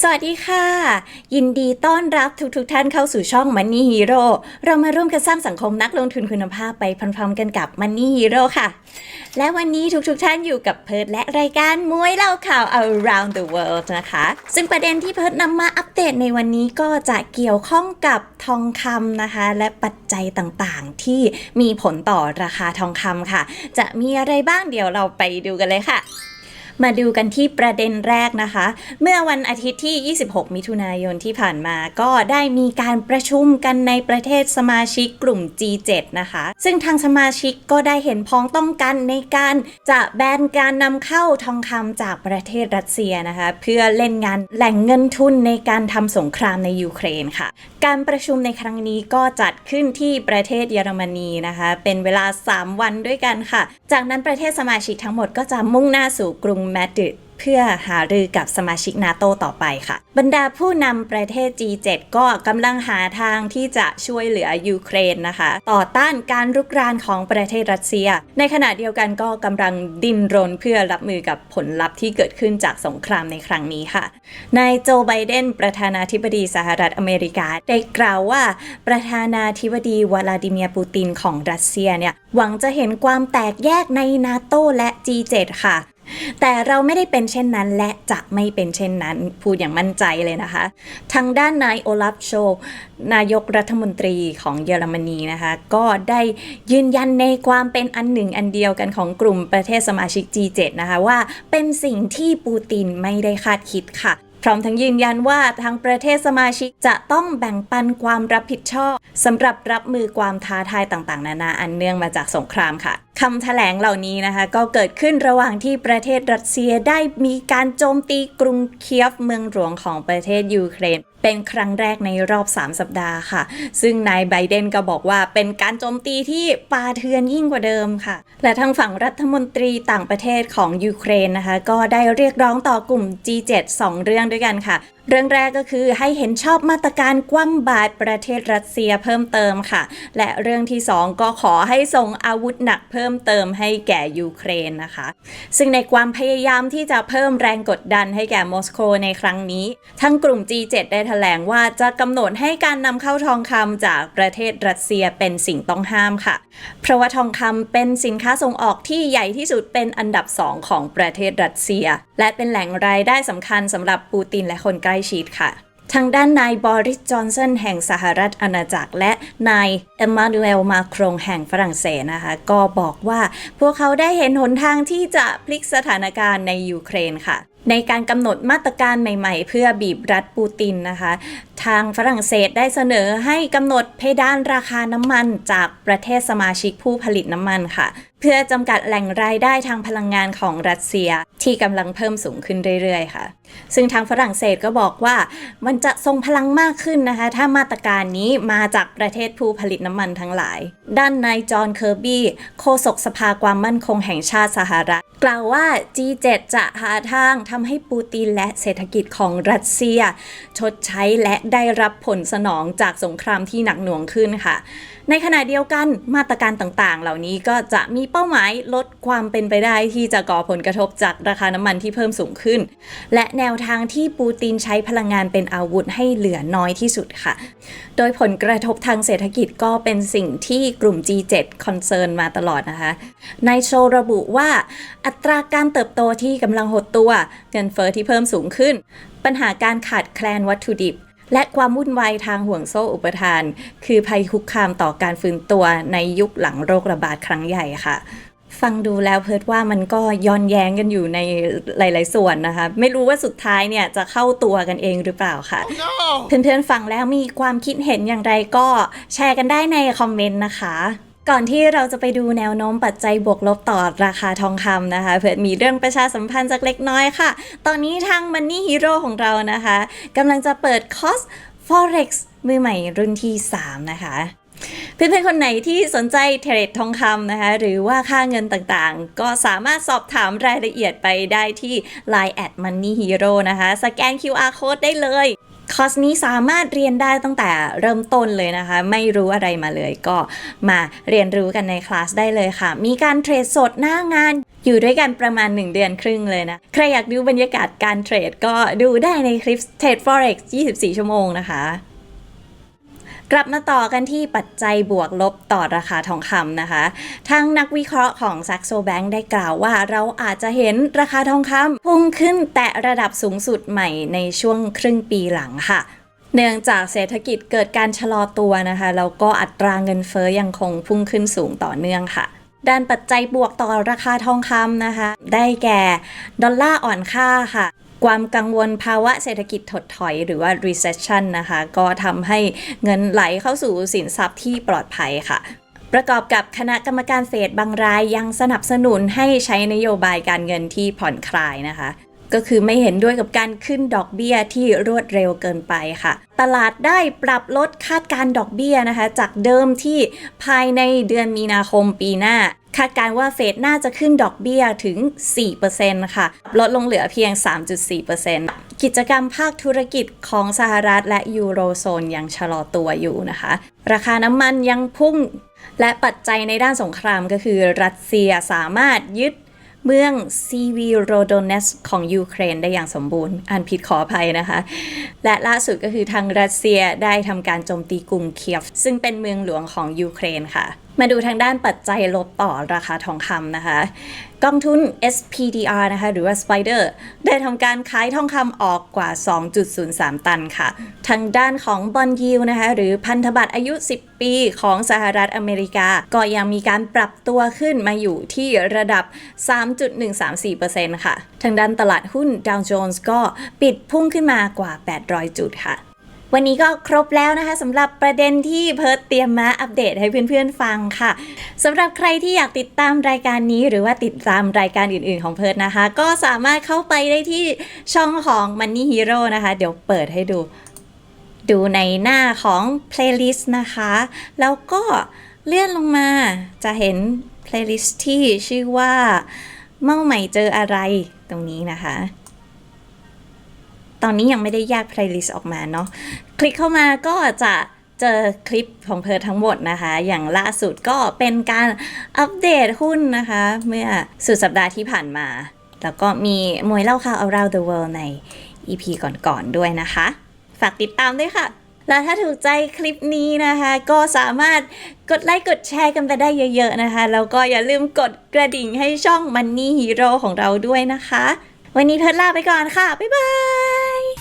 สวัสดีค่ะ ยินดีต้อนรับทุกๆทท่านเข้าสู่ช่อง Money Hero เรามาร่วมกันสร้างสังคมนักลงทุนคุณภาพไปพร้อมๆกันกับ Money Hero ค่ะ และวันนี้ทุกๆทท่านอยู่กับเพิร์ดและรายการมวยเล่าข่าว around the world นะคะ ซึ่งประเด็นที่เพิร์ดนำมาอัปเดตในวันนี้ก็จะเกี่ยวข้องกับทองคำนะคะ และปัจจัยต่างๆ ที่มีผลต่อราคาทองคำค่ะ จะมีอะไรบ้างเดี๋ยวเราไปดูกันเลยค่ะ มาดูกันที่ประเด็นแรกนะคะ เมื่อวันอาทิตย์ที่ 26 มิถุนายนที่ผ่านมาก็ได้มีการประชุมกันในประเทศสมาชิกกลุ่ม G7 นะคะ ซึ่งทางสมาชิกก็ได้เห็นพ้องต้องกันในการจะแบนการนำเข้าทองคำจากประเทศรัสเซียนะคะ เพื่อเล่นงานแหล่งเงินทุนในการทำสงครามในยูเครนค่ะ การประชุมในครั้งนี้ก็จัดขึ้นที่ประเทศเยอรมนีนะคะ เป็นเวลา 3 วันด้วยกันค่ะ จากนั้นประเทศสมาชิกทั้งหมดก็จะมุ่งหน้าสู่กรุงมาดริดเพื่อหารือกับสมาชิกนาโตต่อไปค่ะ บรรดาผู้นำประเทศ G7 ก็กำลังหาทางที่จะช่วยเหลือยูเครนนะคะ ต่อต้านการรุกรานของประเทศรัสเซีย ในขณะเดียวกันก็กำลังดิ้นรนเพื่อรับมือกับผลลัพธ์ที่เกิดขึ้นจากสงครามในครั้งนี้ค่ะนายโจไบเดนประธานาธิบดีสหรัฐอเมริกา ได้กล่าวว่า ประธานาธิบดีวลาดิเมียร์ปูตินของรัสเซียเนี่ยหวังจะเห็นความแตกแยกในนาโตและ G7 ค่ะ แต่เราไม่ได้เป็นเช่นนั้น และจะไม่เป็นเช่นนั้น พูดอย่างมั่นใจเลยนะคะ ทางด้านนายโอลาฟโช นายกรัฐมนตรีของเยอรมนีนะคะ ก็ได้ยืนยันในความเป็นอันหนึ่งอันเดียวกันของกลุ่มประเทศสมาชิก G7 นะคะว่าเป็นสิ่งที่ปูตินไม่ได้คาดคิดค่ะ พร้อมทั้งยืนยันว่าทางประเทศสมาชิกจะต้องแบ่งปันความรับผิดชอบสำหรับรับมือความท้าทายต่างๆ นานาอันเนื่องมาจากสงครามค่ะคำแถลงเหล่านี้นะคะก็เกิดขึ้นระหว่างที่ประเทศรัสเซียได้มีการโจมตีกรุงเคียฟเมืองหลวงของประเทศยูเครน เป็นครั้งแรกในรอบ 3 สัปดาห์ค่ะ ซึ่งนายไบเดนก็บอกว่าเป็นการโจมตีที่ปาเทือนยิ่งกว่าเดิมค่ะ และทางฝั่งรัฐมนตรีต่างประเทศของยูเครนนะคะ ก็ได้เรียกร้องต่อกลุ่ม G7 2 เรื่องด้วยกันค่ะเรื่องแรกก็คือให้เห็นชอบมาตรการคว่ำบาตรประเทศรัสเซียเพิ่มเติมค่ะ และเรื่องที่ 2 ก็ขอให้ส่งอาวุธหนักเพิ่มเติมให้แก่ยูเครนนะคะ ซึ่งในความพยายามที่จะเพิ่มแรงกดดันให้แก่มอสโกในครั้งนี้ ทั้งกลุ่ม G7 ได้แถลงว่าจะกำหนดให้การนำเข้าทองคำจากประเทศรัสเซียเป็นสิ่งต้องห้ามค่ะ เพราะว่าทองคำเป็นสินค้าส่งออกที่ใหญ่ที่สุดเป็นอันดับ 2 ของประเทศรัสเซีย และเป็นแหล่งรายได้สำคัญสำหรับปูตินและคนใกล้ชิดค่ะทางด้านนายบริส จอนสันแห่งสหรัฐอาณาจักร และนายเอมมานูเอล มาครงแห่งฝรั่งเศสนะคะ ก็บอกว่าพวกเขาได้เห็นหนทางที่จะพลิกสถานการณ์ในยูเครนค่ะ ในการกำหนดมาตรการใหม่ๆ เพื่อบีบรัดปูตินนะคะ ทางฝรั่งเศสได้เสนอให้กำหนดเพดานราคาน้ำมันจากประเทศสมาชิกผู้ผลิตน้ำมันค่ะ พื่อจำกัดแหล่งรายได้ทางพลังงานของรัสเซียที่กำลังเพิ่มสูงขึ้นเรื่อยๆ ค่ะ ซึ่งทางฝรั่งเศสก็บอกว่ามันจะทรงพลังมากขึ้นนะคะ ถ้ามาตรการนี้มาจากประเทศผู้ผลิตน้ำมันทั้งหลาย ด้านนายจอห์นเคอร์บี้โฆษกสภาความมั่นคงแห่งชาติสหรัฐ กล่าวว่า G7 จะหาทางทำให้ปูตินและเศรษฐกิจของรัสเซีย ชดใช้และได้รับผลสนองจากสงครามที่หนักหน่วงขึ้นค่ะในขณะเดียวกันมาตรการต่างๆ เหล่านี้ก็จะมีเป้าหมายลดความเป็นไปได้ที่จะก่อผลกระทบจากราคาน้ำมันที่เพิ่มสูงขึ้น และแนวทางที่ปูตินใช้พลังงานเป็นอาวุธให้เหลือน้อยที่สุดค่ะ โดยผลกระทบทางเศรษฐกิจก็เป็นสิ่งที่กลุ่ม G7 คอนเซิร์นมาตลอดนะคะนายโชว์ระบุว่าอัตราการเติบโตที่กำลังหดตัว เงินเฟอ้อที่เพิ่มสูงขึ้น ปัญหาการขาดแคลนวัตถุดิบ และความวุ่นวายทางห่วงโซ่อุปทาน คือภัยคุกคามต่อการฟื้นตัวในยุคหลังโรคระบาดครั้งใหญ่ค่ะ ฟังดูแล้วเพิร์ดว่ามันก็ย้อนแย้งกันอยู่ในหลาย ๆ ส่วนนะคะ ไม่รู้ว่าสุดท้ายเนี่ยจะเข้าตัวกันเองหรือเปล่าค่ะเพื่อนๆฟังแล้วมีความคิดเห็นอย่างไรก็แชร์กันได้ในคอมเมนต์นะคะ ก่อนที่เราจะไปดูแนวโน้มปัจจัยบวกลบต่อราคาทองคำนะคะ เพื่อมีเรื่องประชาสัมพันธ์จากเล็กน้อยค่ะ ตอนนี้ทาง Money Hero ของเรานะคะกำลังจะเปิดคอร์ส Forex มือใหม่รุ่นที่ 3 นะคะเพื่อนๆคนไหนที่สนใจเทรดทองคำนะคะ หรือว่าค่าเงินต่างๆ ก็สามารถสอบถามรายละเอียดไปได้ที่ Line at Money Hero นะคะ สแกน QR code ได้เลย คอร์สนี้สามารถเรียนได้ตั้งแต่เริ่มต้นเลยนะคะ ไม่รู้อะไรมาเลยก็มาเรียนรู้กันในคลาสได้เลยค่ะ มีการเทรดสดหน้างาน อยู่ด้วยกันประมาณ 1 เดือนครึ่งเลยนะ ใครอยากดูบรรยากาศการเทรดก็ดูได้ในคลิป Trade Forex 24 ชั่วโมงนะคะ กลับมาต่อกันที่ปัจจัยบวกลบต่อราคาทองคำนะคะ ทางนักวิเคราะห์ของ Saxo Bank ได้กล่าวว่าเราอาจจะเห็นราคาทองคำพุ่งขึ้นแตะระดับสูงสุดใหม่ในช่วงครึ่งปีหลังค่ะเนื่องจากเศรษฐกิจเกิดการชะลอตัวนะคะแล้วก็อัตราเงินเฟ้อยังคงพุ่งขึ้นสูงต่อเนื่องค่ะ ด้านปัจจัยบวกต่อราคาทองคำนะคะ ได้แก่ ดอลลาร์อ่อนค่าค่ะ ความกังวลภาวะเศรษฐกิจถดถอยหรือว่า recession นะคะ ก็ทำให้เงินไหลเข้าสู่สินทรัพย์ที่ปลอดภัยค่ะประกอบกับคณะกรรมการเฟดบางรายยังสนับสนุนให้ใช้นโยบายการเงินที่ผ่อนคลายนะคะ ก็คือไม่เห็นด้วยกับการขึ้นดอกเบี้ยที่รวดเร็วเกินไปค่ะ ตลาดได้ปรับลดคาดการดอกเบี้ยนะคะ จากเดิมที่ภายในเดือนมีนาคมปีหน้า คาดการว่าเฟดน่าจะขึ้นดอกเบี้ยถึง 4%ค่ะ ลดลงเหลือเพียง 3.4%กิจกรรมภาคธุรกิจของสหรัฐและยูโรโซนยังชะลอตัวอยู่นะคะ ราคาน้ำมันยังพุ่ง และปัจจัยในด้านสงครามก็คือรัสเซียสามารถยึด เมืองซีวีโรโดเนสของยูเครนได้อย่างสมบูรณ์ อ่านผิดขออภัยนะคะ และล่าสุดก็คือทางรัสเซียได้ทำการโจมตีกรุงเคียฟ ซึ่งเป็นเมืองหลวงของยูเครนค่ะ มาดูทางด้านปัจจัยลบต่อราคาทองคำนะคะ กองทุน SPDR นะคะหรือว่า Spider ได้ทำการขายทองคำออกกว่า 2.03 ตันค่ะ ทางด้านของบอนยิวนะคะหรือพันธบัตรอายุ 10 ปีของสหรัฐอเมริกา ก็ยังมีการปรับตัวขึ้นมาอยู่ที่ระดับ 3.134%ค่ะ ทางด้านตลาดหุ้นดาวโจนส์ก็ปิดพุ่งขึ้นมากว่า 800 จุดค่ะ วันนี้ก็ครบแล้วนะคะสำหรับประเด็นที่เพิร์ดเตรียมมาอัปเดตให้เพื่อนๆฟังค่ะสำหรับใครที่อยากติดตามรายการนี้ หรือว่าติดตามรายการอื่นๆของเพิร์ดนะคะ ก็สามารถเข้าไปได้ที่ช่องของ Money Hero นะคะ เดี๋ยวเปิดให้ดู ดูในหน้าของ playlist นะคะ แล้วก็เลื่อนลงมาจะเห็น playlist ที่ชื่อว่าเมื่อใหม่เจออะไรตรงนี้นะคะ ตอนนี้ยังไม่ได้แยก playlist ออกมาเนาะคลิกเข้ามาก็จะเจอคลิปของเพอทั้งหมดนะคะ อย่างล่าสุดก็เป็นการอัปเดตหุ้นนะคะ เมื่อสุดสัปดาห์ที่ผ่านมา แล้วก็มีมวยเล่าข่าว around the world ใน EP ก่อนๆด้วยนะคะ ฝากติดตามด้วยค่ะ แล้วถ้าถูกใจคลิปนี้นะคะ ก็สามารถกดไลค์กดแชร์กันไปได้เยอะ ๆนะคะ แล้วก็อย่าลืมกดกระดิ่งให้ช่อง Money Hero ของเราด้วยนะคะ วันนี้เพิร์ลาไปก่อนค่ะ บ๊ายบาย